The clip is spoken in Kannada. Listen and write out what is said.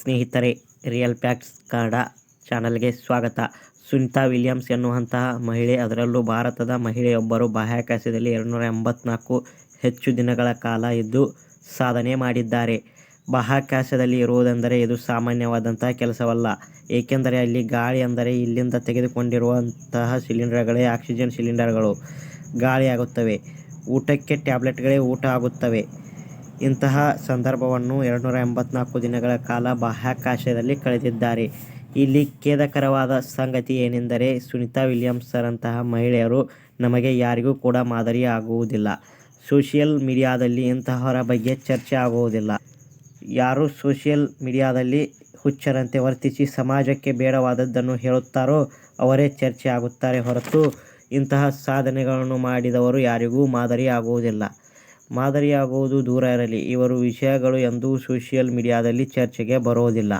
ಸ್ನೇಹಿತರೆ ರಿಯಲ್ ಫ್ಯಾಕ್ಟ್ಸ್ ಕನ್ನಡ ಚಾನಲ್ಗೆ ಸ್ವಾಗತ. ಸುನಿತಾ ವಿಲಿಯಮ್ಸ್ ಎನ್ನುವಂತಹ ಮಹಿಳೆ, ಅದರಲ್ಲೂ ಭಾರತದ ಮಹಿಳೆಯೊಬ್ಬರು ಬಾಹ್ಯಾಕಾಶದಲ್ಲಿ ಎರಡುನೂರ ಎಂಬತ್ನಾಲ್ಕು ಹೆಚ್ಚು ದಿನಗಳ ಕಾಲ ಇದ್ದು ಸಾಧನೆ ಮಾಡಿದ್ದಾರೆ. ಬಾಹ್ಯಾಕಾಶದಲ್ಲಿ ಇರುವುದೆಂದರೆ ಇದು ಸಾಮಾನ್ಯವಾದಂತಹ ಕೆಲಸವಲ್ಲ. ಏಕೆಂದರೆ ಅಲ್ಲಿ ಗಾಳಿ ಅಂದರೆ ಇಲ್ಲಿಂದ ತೆಗೆದುಕೊಂಡಿರುವಂತಹ ಸಿಲಿಂಡರ್ಗಳೇ ಆಕ್ಸಿಜನ್ ಸಿಲಿಂಡರ್ಗಳು. ಗಾಳಿಯಾಗುತ್ತವೆ. ಊಟಕ್ಕೆ ಟ್ಯಾಬ್ಲೆಟ್ಗಳೇ ಊಟ ಆಗುತ್ತವೆ. ಇಂತಹ ಸಂದರ್ಭವನ್ನು ಎರಡುನೂರ ಎಂಬತ್ನಾಲ್ಕು ದಿನಗಳ ಕಾಲ ಬಾಹ್ಯಾಕಾಶದಲ್ಲಿ ಕಳೆದಿದ್ದಾರೆ. ಇಲ್ಲಿ ಖೇದಕರವಾದ ಸಂಗತಿ ಏನೆಂದರೆ, ಸುನಿತಾ ವಿಲಿಯಮ್ಸರಂತಹ ಮಹಿಳೆಯರು ನಮಗೆ ಯಾರಿಗೂ ಕೂಡ ಮಾದರಿ ಆಗುವುದಿಲ್ಲ ಸೋಷಿಯಲ್ ಮೀಡಿಯಾದಲ್ಲಿ ಇಂತಹವರ ಬಗ್ಗೆ ಚರ್ಚೆ ಆಗುವುದಿಲ್ಲ. ಯಾರು ಸೋಷಿಯಲ್ ಮೀಡಿಯಾದಲ್ಲಿ ಹುಚ್ಚರಂತೆ ವರ್ತಿಸಿ ಸಮಾಜಕ್ಕೆ ಬೇಡವಾದದ್ದನ್ನು ಹೇಳುತ್ತಾರೋ, ಅವರೇ ಚರ್ಚೆ ಆಗುತ್ತಾರೆ ಹೊರತು ಇಂತಹ ಸಾಧನೆಗಳನ್ನು ಮಾಡಿದವರು ಯಾರಿಗೂ ಮಾದರಿ ಆಗುವುದಿಲ್ಲ ಮಾದರಿಯಾಗುವುದು ದೂರ ಇರಲಿ. ಇವರ ವಿಷಯಗಳು ಎಂದೂ ಸೋಶಿಯಲ್ ಮೀಡಿಯಾದಲ್ಲಿ ಚರ್ಚೆಗೆ ಬರೋದಿಲ್ಲ.